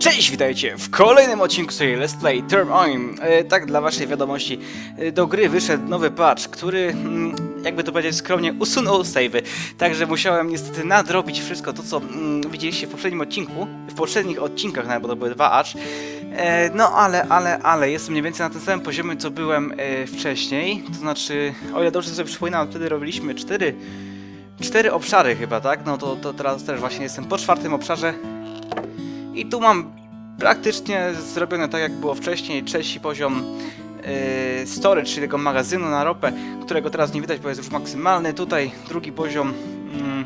Cześć, witajcie w kolejnym odcinku serii Let's Play Term On. E, tak, dla waszej wiadomości, e, do gry wyszedł nowy patch, który, mm, jakby to powiedzieć skromnie, usunął savey. Także musiałem niestety nadrobić wszystko to, co mm, widzieliście w poprzednim odcinku, w poprzednich odcinkach nawet, bo to były dwa acz. E, no ale, ale, ale, jestem mniej więcej na tym samym poziomie, co byłem wcześniej. To znaczy, o ile dobrze sobie przypominam, wtedy robiliśmy cztery, cztery obszary chyba, tak? No to, to teraz też właśnie jestem po czwartym obszarze. I tu mam praktycznie zrobione tak jak było wcześniej, trzeci poziom yy, storage, czyli tego magazynu na ropę, którego teraz nie widać, bo jest już maksymalny. Tutaj drugi poziom mm,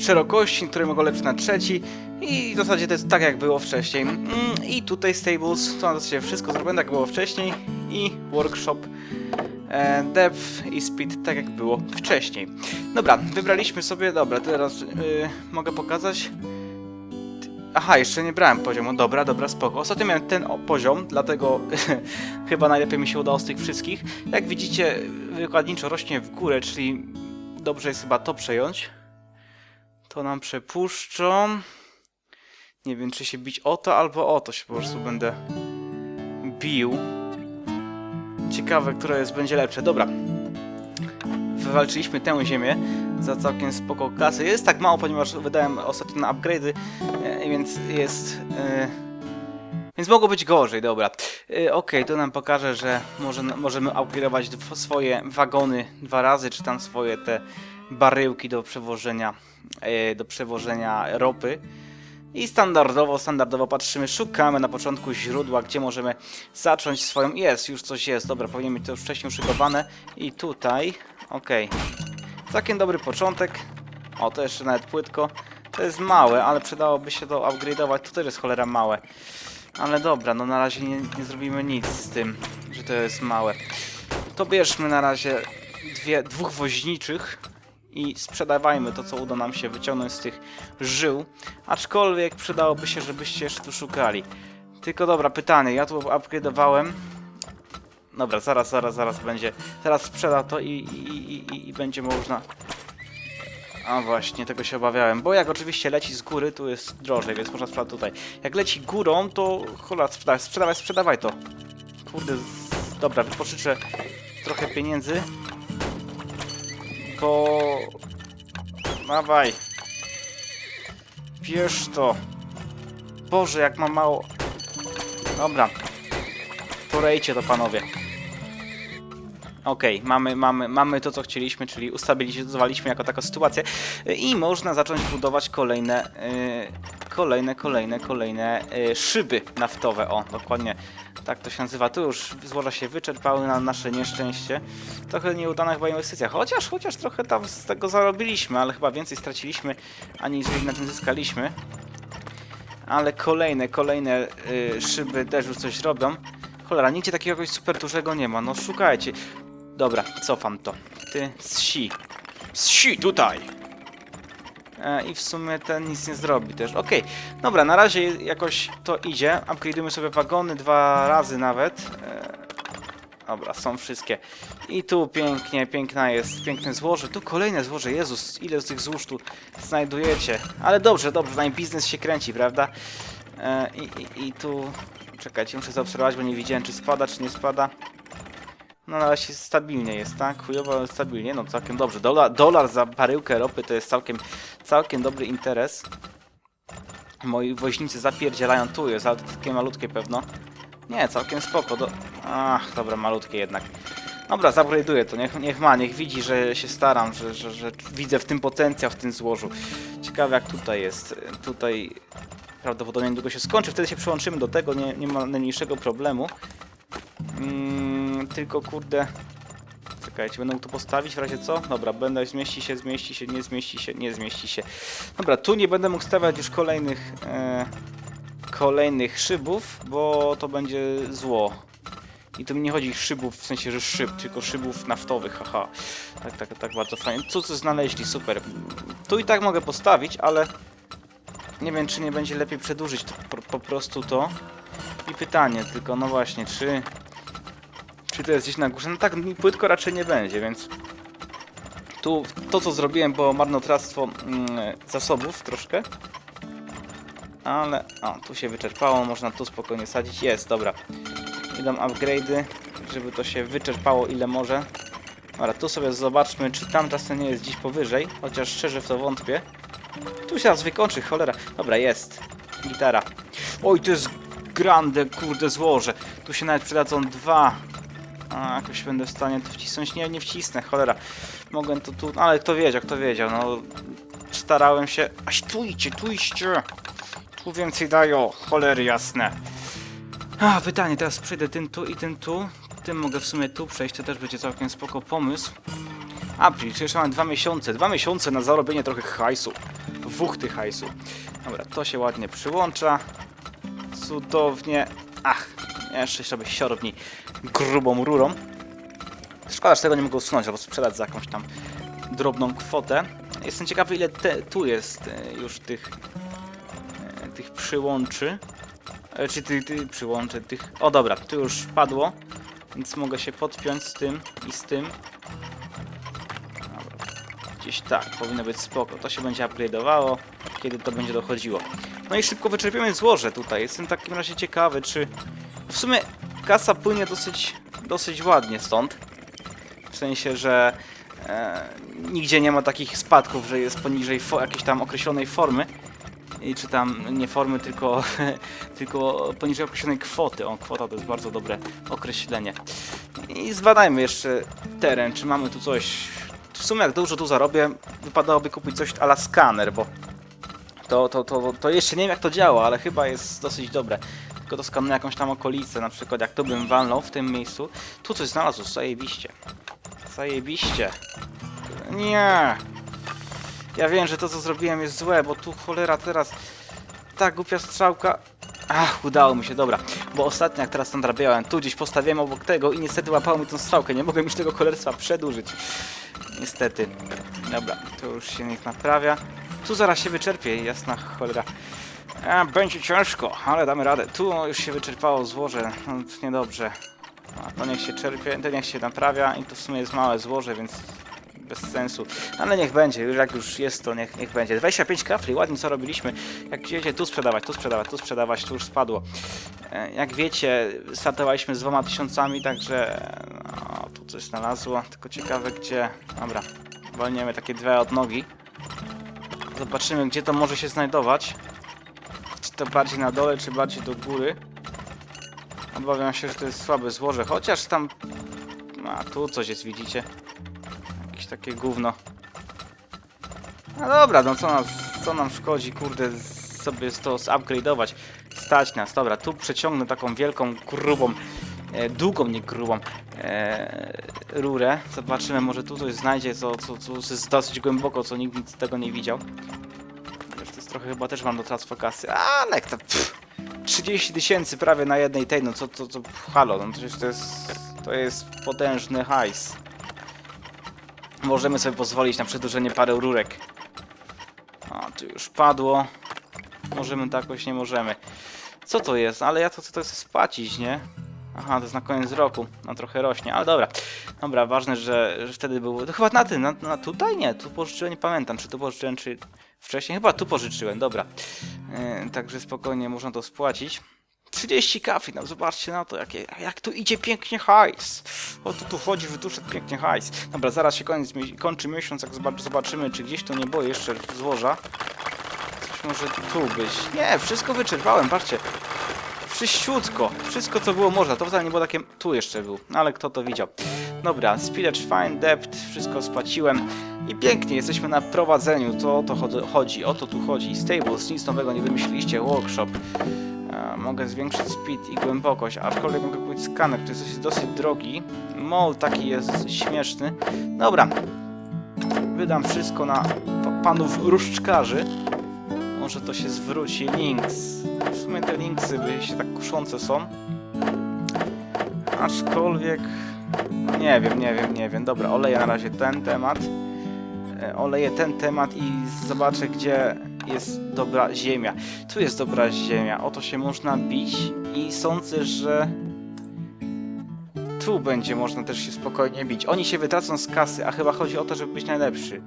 szerokości, który mogę lepszy na trzeci i w zasadzie to jest tak jak było wcześniej. Mm, I tutaj stables, to na zasadzie wszystko zrobione tak jak było wcześniej i workshop e, depth i speed tak jak było wcześniej. Dobra, wybraliśmy sobie, dobra, teraz yy, mogę pokazać. Aha, jeszcze nie brałem poziomu. Dobra, dobra, spoko. Ostatnio miałem ten poziom, dlatego chyba najlepiej mi się udało z tych wszystkich. Jak widzicie, wykładniczo rośnie w górę, czyli dobrze jest chyba to przejąć. To nam przepuszczą. Nie wiem, czy się bić o to albo o to się po prostu będę bił. Ciekawe, które jest, będzie lepsze. Dobra. Wywalczyliśmy tę ziemię za całkiem spoko kasy. Jest tak mało, ponieważ wydałem ostatnio na upgrade'y, e, więc jest... E, więc mogło być gorzej, dobra. E, Okej, to nam pokaże, że może, możemy upgrade'ować swoje wagony dwa razy, czy tam swoje te baryłki do przewożenia, do przewożenia ropy. I standardowo, standardowo patrzymy, szukamy na początku źródła, gdzie możemy zacząć swoją... Jest, już coś jest, dobra, powinien być to już wcześniej uszykowane. I tutaj, okej. Całkiem dobry początek. O, to jeszcze nawet płytko. To jest małe, ale przydałoby się to upgrade'ować. To też jest cholera małe. Ale dobra, no na razie nie, nie zrobimy nic z tym, że to jest małe. To bierzmy na razie dwie, dwóch woźniczych i sprzedawajmy to, co uda nam się wyciągnąć z tych żył. Aczkolwiek przydałoby się, żebyście jeszcze tu szukali. Tylko dobra, pytanie. Ja tu upgrade'owałem. Dobra, zaraz, zaraz, zaraz będzie. Teraz sprzeda to i, i, i, i, będzie można. A właśnie, tego się obawiałem. Bo jak oczywiście leci z góry, tu jest drożej, więc można sprzedać tutaj. Jak leci górą, to cholera, sprzedawaj, sprzedawaj, sprzedawaj to. Kurde, z... dobra, wypożyczę trochę pieniędzy. Bo... Dawaj. Bierz to. Boże, jak mam mało... Dobra. Porejcie to, panowie. Okej, mamy, mamy, mamy to, co chcieliśmy, czyli ustabilizowaliśmy jako taką sytuację i można zacząć budować kolejne, y, kolejne, kolejne, kolejne y, szyby naftowe. O, dokładnie tak to się nazywa. Tu już złoża się wyczerpały na nasze nieszczęście. Trochę nieudana chyba inwestycja, chociaż, chociaż trochę tam z tego zarobiliśmy, ale chyba więcej straciliśmy, aniżeli na tym zyskaliśmy. Ale kolejne, kolejne y, szyby też już coś robią. Cholera, nigdzie takiego super dużego nie ma, no szukajcie. Dobra, cofam to. Ty, zsi. Zsi, tutaj! E, I w sumie ten nic nie zrobi też. Okej, dobra, na razie jakoś to idzie. Upgrade'ujemy sobie wagony dwa razy nawet. E, dobra, są wszystkie. I tu pięknie, piękna jest, piękne złoże. Tu kolejne złoże, Jezus, ile z tych złóż tu znajdujecie. Ale dobrze, dobrze, na biznes się kręci, prawda? E, i, i, I tu... Czekajcie, muszę zaobserwować, bo nie widziałem, czy spada, czy nie spada. No na razie stabilnie jest, tak? Chujowo, stabilnie, no całkiem dobrze. Dolar, dolar za baryłkę ropy to jest całkiem, całkiem dobry interes. Moi woźnicy zapierdzielają tu, jest, ale to takie malutkie pewno. Nie, całkiem spoko, do... Ach, dobra, malutkie jednak. Dobra, upgrade'uję to, niech, niech ma, niech widzi, że się staram, że, że, że widzę w tym potencjał, w tym złożu. Ciekawe jak tutaj jest. Tutaj prawdopodobnie niedługo się skończy, wtedy się przyłączymy do tego, nie, nie ma najmniejszego problemu. Mm, tylko kurde. Czekajcie, będę mógł tu postawić w razie co? Dobra, będę zmieści się, zmieści się, nie zmieści się, nie zmieści się. Dobra, tu nie będę mógł stawiać już kolejnych e, kolejnych szybów, bo to będzie zło. I tu mi nie chodzi szybów w sensie, że szyb, tylko szybów naftowych, haha. Tak, tak, tak, bardzo fajnie. Tu coś znaleźli, super. Tu i tak mogę postawić, ale nie wiem, czy nie będzie lepiej przedłużyć to, po, po prostu to. I pytanie tylko, no właśnie, czy... Czy to jest gdzieś na górze? No tak, płytko raczej nie będzie, więc... Tu to, co zrobiłem, było marnotrawstwo mm, zasobów troszkę. ale... O, tu się wyczerpało, można tu spokojnie sadzić. Jest, dobra. Idą upgrade'y, żeby to się wyczerpało ile może. Dobra, tu sobie zobaczmy, czy tam czasem nie jest gdzieś powyżej, chociaż szczerze w to wątpię. Tu się raz wykończy, cholera. Dobra, jest. Gitara. Oj, to jest grande, kurde, złoże. Tu się nawet przydadzą dwa. A, jakoś będę w stanie to wcisnąć. Nie, nie wcisnę, cholera. Mogłem to tu, ale kto wiedział, kto wiedział, no. Starałem się... Aś, tu idźcie, tu idźcie. Tu więcej dają, cholery jasne. A, pytanie, teraz przejdę tym tu i tym tu. Tym mogę w sumie tu przejść, to też będzie całkiem spoko pomysł. April, czyli jeszcze mamy dwa miesiące. Dwa miesiące na zarobienie trochę hajsu. Wuchty hajsu. Dobra, to się ładnie przyłącza. Cudownie. Ach, jeszcze sobie siorbni grubą rurą. Szkoda, że tego nie mogę usunąć albo sprzedać za jakąś tam drobną kwotę. Jestem ciekawy, ile te, tu jest e, już tych, e, tych przyłączy. E, Czy tych, tych przyłączy, tych... O dobra, tu już padło, więc mogę się podpiąć z tym i z tym. Dobra. Gdzieś tak, powinno być spoko. To się będzie upgrade'owało, kiedy to będzie dochodziło. No i szybko wyczerpiemy złoże tutaj. Jestem w takim razie ciekawy, czy... W sumie kasa płynie dosyć, dosyć ładnie stąd. W sensie, że e, nigdzie nie ma takich spadków, że jest poniżej jakiejś tam określonej formy. I czy tam nie formy, tylko, tylko poniżej określonej kwoty. O, kwota to jest bardzo dobre określenie. I zbadajmy jeszcze teren, czy mamy tu coś. W sumie jak dużo tu zarobię, wypadałoby kupić coś ala skaner, bo to, to, to, to jeszcze nie wiem jak to działa, ale chyba jest dosyć dobre. Tylko to skanuję jakąś tam okolicę, na przykład jak tu bym walnął w tym miejscu. Tu coś znalazł, zajebiście. Zajebiście. Nie. Ja wiem, że to co zrobiłem jest złe, bo tu cholera teraz ta głupia strzałka. Ach, udało mi się, dobra. Bo ostatnio jak teraz tam drabiałem, tu gdzieś postawiłem obok tego i niestety łapało mi tą strzałkę. Nie mogłem już tego cholerstwa przedłużyć. Niestety. Dobra, to już się niech naprawia. Tu zaraz się wyczerpie, jasna cholera. A, będzie ciężko, ale damy radę. Tu już się wyczerpało złoże, no, to niedobrze. A to niech się czerpie, to niech się naprawia i to w sumie jest małe złoże, więc bez sensu. Ale niech będzie, już jak już jest to niech, niech będzie. 25 kafli, ładnie co robiliśmy. Jak wiecie, tu sprzedawać, tu sprzedawać, tu sprzedawać, tu już spadło. E, Jak wiecie, startowaliśmy z dwoma tysiącami, także no, tu coś znalazło, tylko ciekawe gdzie. Dobra, wolniemy takie dwie odnogi. Zobaczymy gdzie to może się znajdować. To bardziej na dole, czy bardziej do góry. Obawiam się, że to jest słabe złoże, chociaż tam... A, tu coś jest, widzicie? Jakieś takie gówno. No dobra, no co, nas, co nam szkodzi, kurde, sobie to upgrade'ować. Stać nas, dobra, tu przeciągnę taką wielką, grubą, e, długą, nie grubą, e, rurę. Zobaczymy, może tu coś znajdzie, co, co, co jest dosyć głęboko, co nikt nic tego nie widział. To trochę chyba też mam do transfer kasy, ale to... Pff, 30 tysięcy prawie na jednej tej, no co, co, co, halo, no to jest, to jest potężny hajs. Możemy sobie pozwolić na przedłużenie parę rurek. A, tu już padło. Możemy to jakoś, nie możemy. Co to jest? Ale ja to chcę to chcę spłacić, nie? Aha, to jest na koniec roku. No trochę rośnie, ale dobra. Dobra, ważne, że, że wtedy był... To chyba na tym, na, na tutaj? Nie, tu pożyczyłem, nie pamiętam, czy tu pożyczyłem, czy wcześniej. Chyba tu pożyczyłem, dobra. Yy, także spokojnie można to spłacić. 30 kafli, no zobaczcie na to, jakie, jak tu idzie pięknie hajs. O tu tu chodzi, wytuszek pięknie hajs. Dobra, zaraz się koniec, kończy miesiąc, jak zobacz- zobaczymy, czy gdzieś tu nie było jeszcze złoża. Coś może tu być. Nie, wszystko wyczerpałem, patrzcie. Wszyściutko, wszystko co było można, to wcale nie było takie... Tu jeszcze był, no ale kto to widział. Dobra, spillage, fine, depth, wszystko spłaciłem. I pięknie, jesteśmy na prowadzeniu, to o to chod- chodzi, o to tu chodzi. Stables, nic nowego nie wymyśliliście, workshop. E, mogę zwiększyć speed i głębokość, aczkolwiek mogę kupić skaner, który jest dosyć drogi. Mol taki jest śmieszny. Dobra, wydam wszystko na pa- panów różdżkarzy. Może to się zwróci. Links. W sumie te linksy by się tak kuszące są. Aczkolwiek... no Nie wiem, nie wiem, nie wiem. Dobra, oleję na razie ten temat. E, Oleję ten temat i zobaczę, gdzie jest dobra ziemia. Tu jest dobra ziemia. Oto się można bić i sądzę, że tu będzie można też się spokojnie bić. Oni się wytracą z kasy, a chyba chodzi o to, żeby być najlepszy.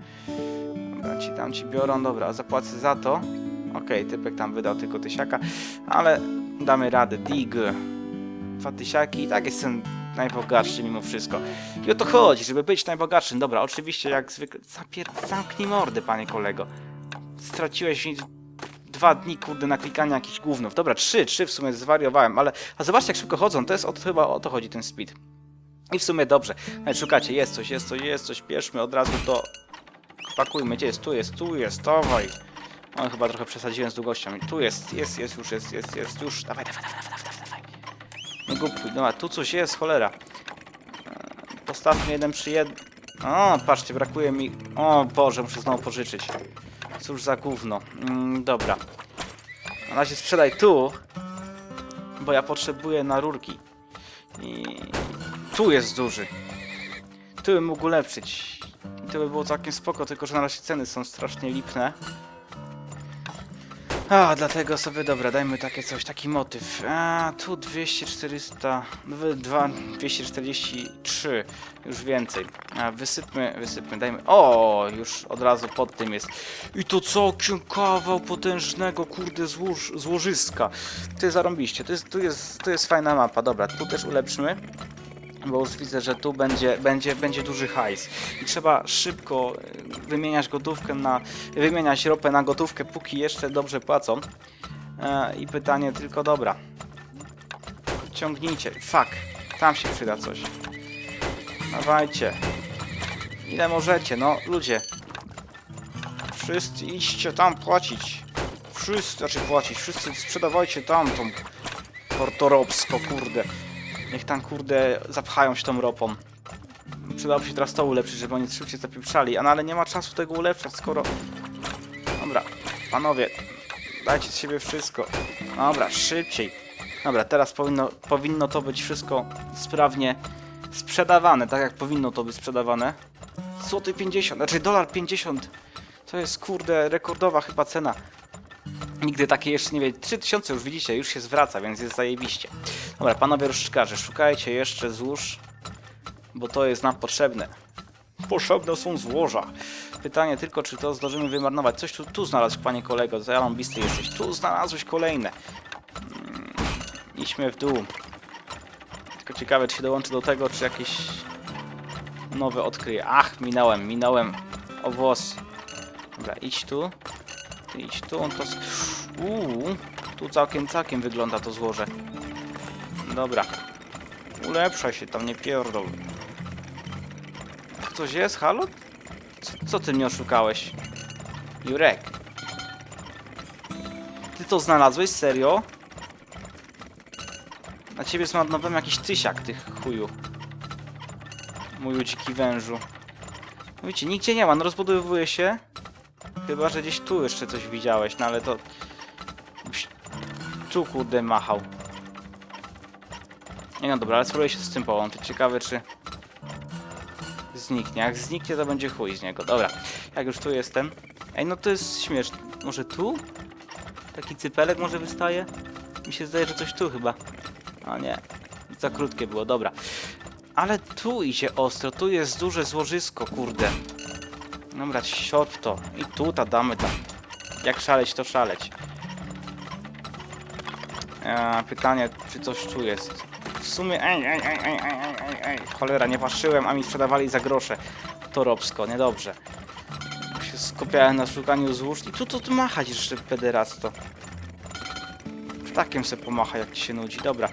Tam ci biorą, dobra, zapłacę za to. Okej, typek tam wydał tylko tysiaka, ale damy radę. Dig. Dwa tysiaki i tak jestem najbogatszy mimo wszystko. I o to chodzi, żeby być najbogatszym. Dobra, oczywiście jak zwykle... Zapier... Zamknij mordę, panie kolego. Straciłeś dwa dni, kurde, na klikanie jakichś gównów. Dobra, trzy, trzy w sumie zwariowałem, ale... A zobaczcie, jak szybko chodzą, to jest o, chyba o to chodzi ten speed. I w sumie dobrze. Ale szukacie, jest coś, jest coś, jest coś, bierzmy od razu to... Pakujmy, gdzie jest, tu jest, tu jest, dawaj. O, chyba trochę przesadziłem z długością. Tu jest, jest, jest, już jest, jest, jest, już. Dawaj, dawaj, dawaj, dawaj, dawaj, dawaj. Nie głupuj, no a tu coś jest, cholera. E, Postawmy jeden przy jednym. O, patrzcie, brakuje mi... O Boże, muszę znowu pożyczyć. Cóż za gówno. Mm, dobra. Na razie sprzedaj tu, bo ja potrzebuję na rurki. I tu jest duży. Tu bym mógł ulepszyć. I to by było całkiem spoko, tylko że na razie ceny są strasznie lipne. A, dlatego sobie, dobra, dajmy takie coś, taki motyw. A, tu 200, 400, dwa- dwa- 243, już więcej. A, wysypmy, wysypmy, dajmy, o, już od razu pod tym jest. I to całkiem kawał potężnego, kurde, złoż, złożyska. To jest zarąbiście, to jest, tu jest, tu jest fajna mapa, dobra, tu też ulepszymy. Bo już widzę, że tu będzie, będzie, będzie duży hajs. I trzeba szybko e, wymieniać gotówkę na. wymieniać ropę na gotówkę, póki jeszcze dobrze płacą. E, I pytanie tylko dobra. Ciągnijcie. Fuck. Tam się przyda coś. Dawajcie. Ile możecie, no ludzie. Wszyscy idźcie tam płacić. Wszyscy, znaczy płacić, wszyscy sprzedawajcie tam tą portorobsko, kurde. Niech tam kurde zapchają się tą ropą. Przydałoby się teraz to ulepszyć, żeby oni szybciej zapieprzali, a no ale nie ma czasu tego ulepszać, skoro... Dobra, panowie, dajcie z siebie wszystko. Dobra, szybciej. Dobra, teraz powinno, powinno to być wszystko sprawnie sprzedawane, tak jak powinno to być sprzedawane. Złoty 50, znaczy dolar 50. To jest kurde rekordowa chyba cena. Nigdy takiej jeszcze nie wiem. 3000 już widzicie, już się zwraca, więc jest zajebiście. Dobra, panowie rozszczkarze, szukajcie jeszcze złóż, bo to jest nam potrzebne. Potrzebne są złoża. Pytanie tylko, czy to zdążymy wymarnować. Coś tu, tu znalazł, panie kolego, zajałambisty jesteś. Tu znalazłeś kolejne. Mm, idźmy w dół. Tylko ciekawe, czy się dołączy do tego, czy jakieś nowe odkryje. Ach, minąłem, minąłem. O włos. Dobra, idź tu. Idź tu, on to... Uuu, tu całkiem, całkiem wygląda to złoże. Dobra. Ulepszaj się tam, nie pierdol. Coś jest, halo? Co, co ty mnie oszukałeś? Jurek. Ty to znalazłeś? Serio? Na ciebie zmarnowałem jakiś tysiak tych chuju. Mój dziki wężu. Widzicie, nigdzie nie ma, no rozbudowuje się. Chyba, że gdzieś tu jeszcze coś widziałeś, no ale to... Tu kurde. Nie no dobra, ale spróbuję się z tym połączyć. Ciekawe czy... Zniknie. Jak zniknie, to będzie chuj z niego. Dobra, jak już tu jestem... Ej, no to jest śmieszne. Może tu? Taki cypelek może wystaje? Mi się zdaje, że coś tu chyba. A nie. Za krótkie było, dobra. Ale tu idzie ostro, tu jest duże złożysko, kurde. Dobra, siot to. I tu ta damy tam. Jak szaleć, to szaleć. E, pytanie, czy coś tu jest? W sumie, ej, ej, ej, ej, ej, ej, ej, cholera, nie patrzyłem, a mi sprzedawali za grosze. To robsko, niedobrze. Się skupiałem na szukaniu złóż i tu, tu, tu machać jeszcze pederasto. Ptakiem se pomacha, jak ci się nudzi, dobra.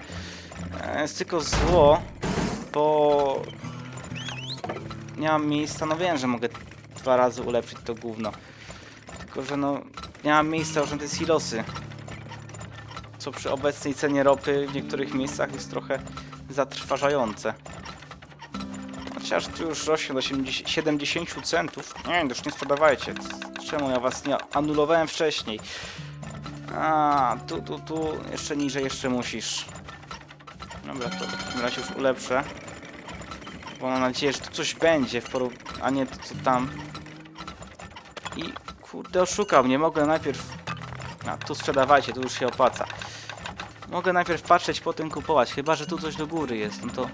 E, jest tylko zło, bo... Nie mam miejsca, no wiem, że mogę dwa razy ulepszyć to gówno. Tylko, że no, nie mam miejsca, już na te silosy. Co przy obecnej cenie ropy w niektórych miejscach jest trochę zatrważające. Chociaż tu już rośnie do 70 70 centów. Nie, już nie sprzedawajcie. Czemu ja was nie anulowałem wcześniej? A, tu, tu, tu, jeszcze niżej, jeszcze musisz. Dobra, to w takim razie już ulepszę. Bo mam nadzieję, że tu coś będzie, w poru... a nie to co tam. I kurde, oszukał mnie. Mogę najpierw... A, tu sprzedawajcie, tu już się opłaca. Mogę najpierw patrzeć, potem kupować. Chyba, że tu coś do góry jest, no to...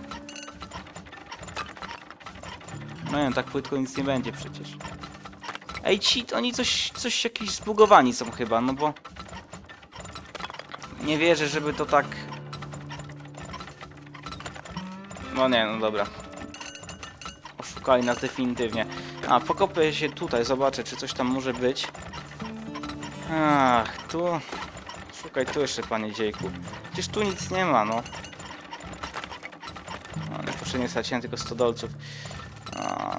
No nie, tak płytko nic nie będzie przecież. Ej, ci, oni coś, coś jakiś zbugowani są chyba, no bo... Nie wierzę, żeby to tak... No nie, no dobra. Oszukali nas definitywnie. A, pokopię się tutaj, zobaczę, czy coś tam może być. Ach, tu... Szukaj tu jeszcze, panie dziejku. Przecież tu nic nie ma, no. No, niepotrzebnie straciłem tylko 100 dolców. A,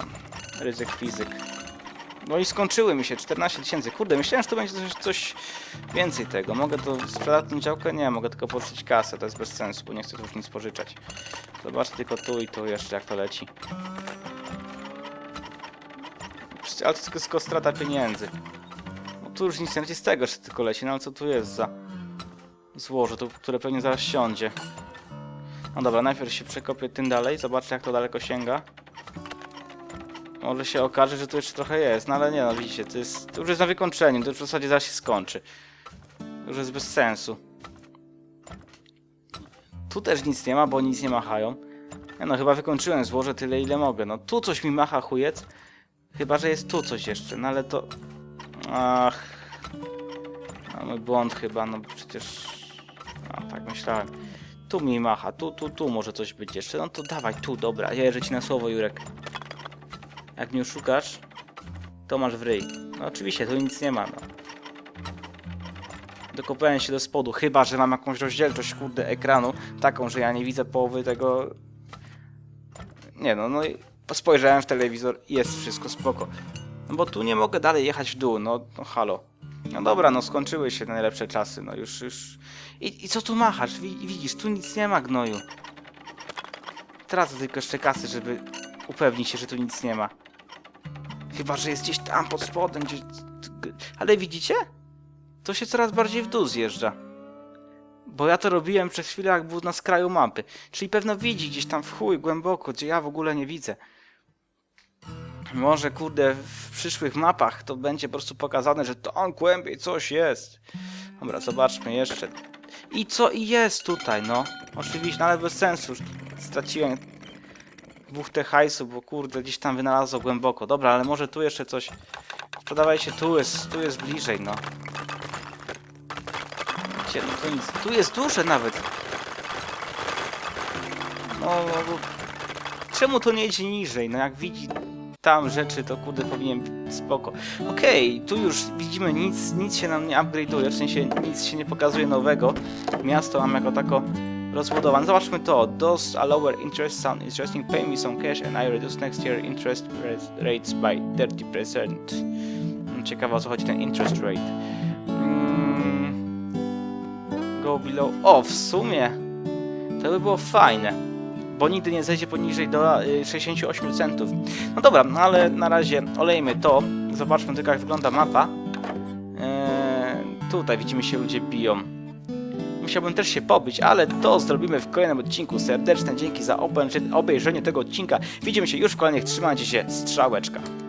ryzyk fizyk. No i skończyły mi się, 14 tysięcy. Kurde, myślałem, że to będzie coś, coś więcej tego. Mogę to sprzedać tą działkę? Nie, mogę tylko pożyczyć kasę, to jest bez sensu, bo nie chcę tu już nic pożyczać. Zobaczę tylko tu i tu jeszcze, jak to leci. Ale to tylko, tylko strata pieniędzy. No tu już nic nie leci z tego, że tylko leci, no ale co tu jest za złoże, to, które pewnie zaraz siądzie. No dobra, najpierw się przekopię tym dalej, zobaczę jak to daleko sięga. Może się okaże, że tu jeszcze trochę jest, no ale nie no, widzicie, to, jest, to już jest na wykończeniu, to już w zasadzie zaraz się skończy. To już jest bez sensu. Tu też nic nie ma, bo nic nie machają. Ja no, chyba wykończyłem złoże tyle, ile mogę. No, tu coś mi macha chujec. Chyba, że jest tu coś jeszcze, no ale to... Ach... Mamy błąd chyba, no przecież... A, tak myślałem. Tu mi macha, tu, tu, tu może coś być jeszcze. No to dawaj, tu, dobra, ja jeżdżę ci na słowo, Jurek. Jak mnie oszukasz, to masz w ryj. No oczywiście, tu nic nie ma, no. Dokopałem się do spodu, chyba, że mam jakąś rozdzielczość, kurde, ekranu, taką, że ja nie widzę połowy tego... Nie no, no i spojrzałem w telewizor jest wszystko spoko. No bo tu nie mogę dalej jechać w dół, no, no halo. No dobra, no skończyły się najlepsze czasy, no już, już... I, i co tu machasz? Wi- Widzisz, tu nic nie ma, gnoju. Tracę tylko jeszcze kasy, żeby upewnić się, że tu nic nie ma. Chyba, że jest gdzieś tam pod spodem, gdzieś... Ale widzicie? To się coraz bardziej w dół zjeżdża. Bo ja to robiłem przez chwilę, jak był na skraju mapy. Czyli pewno widzi gdzieś tam w chuj, głęboko, gdzie ja w ogóle nie widzę. Może, kurde, w przyszłych mapach to będzie po prostu pokazane, że tam głębiej coś jest. Dobra, zobaczmy jeszcze. I co i jest tutaj, no. Oczywiście, ale bez sensu. Już straciłem buchtę hajsu, bo kurde, gdzieś tam wynalazło głęboko. Dobra, ale może tu jeszcze coś... Sprzedawaj się, tu jest, tu jest bliżej, no. Wiecie, no tu nic, tu jest duże nawet. No, no. Czemu to nie idzie niżej? No jak widzi tam rzeczy, to kurde powinien spoko. Okej, tu już widzimy, nic, nic się nam nie upgrade'uje, w sensie nic się nie pokazuje nowego. Miasto mam jako tako rozbudowane. Zobaczmy to. Those a lower interest sound interesting. Pay me some cash and I reduce next year interest rates by 30%. Mm, Ciekawe o co chodzi ten interest rate. Mm, go below. O, w sumie to by było fajne. Bo nigdy nie zejdzie poniżej do y, 68 centów. No dobra, no ale na razie olejmy to. Zobaczmy tylko jak wygląda mapa. Eee, tutaj widzimy się ludzie biją. Musiałbym też się pobyć, ale to zrobimy w kolejnym odcinku. Serdeczne dzięki za obejrzenie tego odcinka. Widzimy się już w kolejnych. Trzymajcie się. Strzałeczka.